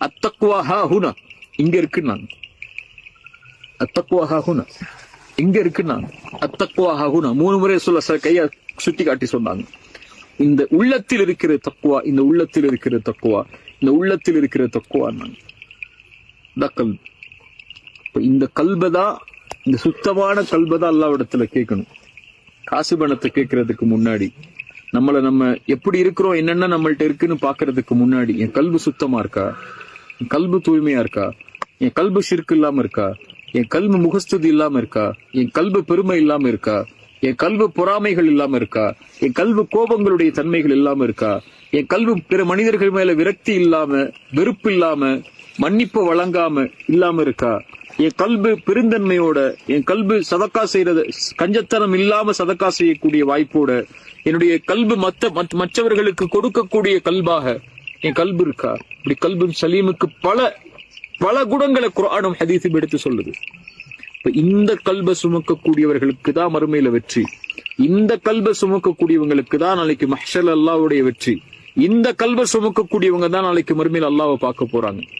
அத்தக்குவா ஹா ஹுனா இங்க இருக்கு நான். அத்தக்குவா ஹா ஹுனா இங்க இருக்கு நான். அத்தக்குவா ஹா ஹுனா மூணு முறை சொல்ல சார் கைய சுட்டி காட்டி சொன்னாங்க. இந்த உள்ளத்தில் இருக்கிற தக்குவா இந்த உள்ளத்தில் இருக்கிற தக்குவா இந்த உள்ளத்தில் இருக்கிற தக்குவா நான். கல்வி இந்த கல்பதா இந்த சுத்தமான கல்பதான் அல்லாவிடத்துல கேட்கணும். காசு பணத்தை கேட்கறதுக்கு முன்னாடி நம்மள நம்ம எப்படி இருக்கிறோம் என்னென்ன நம்மள்ட்ட இருக்குன்னு பாக்குறதுக்கு முன்னாடி என் கல்வி சுத்தமா இருக்கா? என் கல்பு தூய்மையா இருக்கா? என் கல்பு சிற்கு இல்லாம இருக்கா? என் கல்பு முகஸ்துதி இல்லாம இருக்கா? என் கல்பு பெருமை இல்லாம இருக்கா? என் கல்பு பொறாமைகள் இல்லாம இருக்கா? என் கல்வு கோபங்களுடைய தன்மைகள் இல்லாம இருக்கா? என் கல்வி பிற மனிதர்கள் மேல விரக்தி இல்லாம வெறுப்பு இல்லாம மன்னிப்பு வழங்காம இல்லாம இருக்கா? என் கல்பு பெருந்தன்மையோட என் கல்பு சதக்கா செய்யறது கஞ்சத்தனம் இல்லாம சதக்கா செய்யக்கூடிய வாய்ப்போட என்னுடைய கல்பு மற்ற மத்த- மற்றவர்களுக்கு கொடுக்கக்கூடிய கல்பாக என் கல்பு இருக்கா? இப்படி கல்பு சலீமுக்கு பல பல குணங்களை குரானும் ஹதீஸும் எடுத்து சொல்லுது. இப்ப இந்த கல்ப சுமக்கக்கூடியவர்களுக்கு தான் மறுமையில வெற்றி. இந்த கல்ப சுமக்கக்கூடியவங்களுக்கு தான் நாளைக்கு மஹல் அல்லாவுடைய வெற்றி. இந்த கல்ப சுமக்கக்கூடியவங்க தான் நாளைக்கு மறுமையில் அல்லாவை பார்க்க போறாங்க.